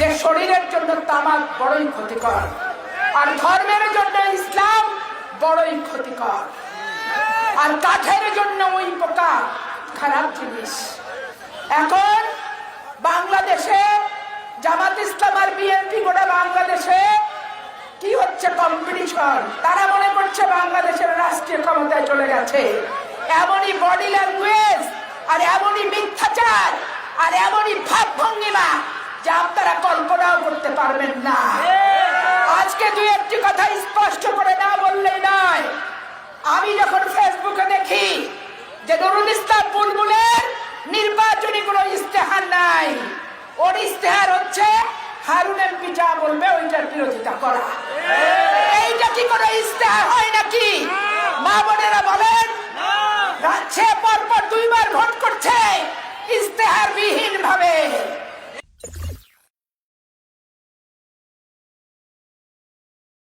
যে শরীরের জন্য তামাক বড়ই ক্ষতিকর আর ধর্মের জন্য ইসলাম বড়ই ক্ষতিকর। আর কাঠের জন্য ওই পোকা খারাপ জিনিস। এখন বাংলাদেশে জামাত ইসলাম আর বিএনপি গোটা বাংলাদেশে কি হচ্ছে কম্পিটিশন তারা মনে করছে বাংলাদেশের রাষ্ট্রীয় ক্ষমতায় চলে গেছে। এমনই বডি ল্যাঙ্গুয়েজ আর এমনই মিথ্যাচার আর এমনই ভাব ভঙ্গিমা যা আপনারা কল্পনাও করতে পারবেন না। আজকে দুই একটি কথা স্পষ্ট করে না বললেই নয়। আমি যখন ফেসবুকে দেখি যে নুরুল ইসলাম বুলবুলের নির্বাচনী কোনো ইস্তেহার নাই, ওর ইস্তেহার হচ্ছে হারুন এমপি যা বলবে ওইটার বিরোধিতা করা। এইটা কি কোনো ইস্তেহার হয় নাকি? মা বোনেরা বলেন সে পরপর দুইবার ভোট করছে।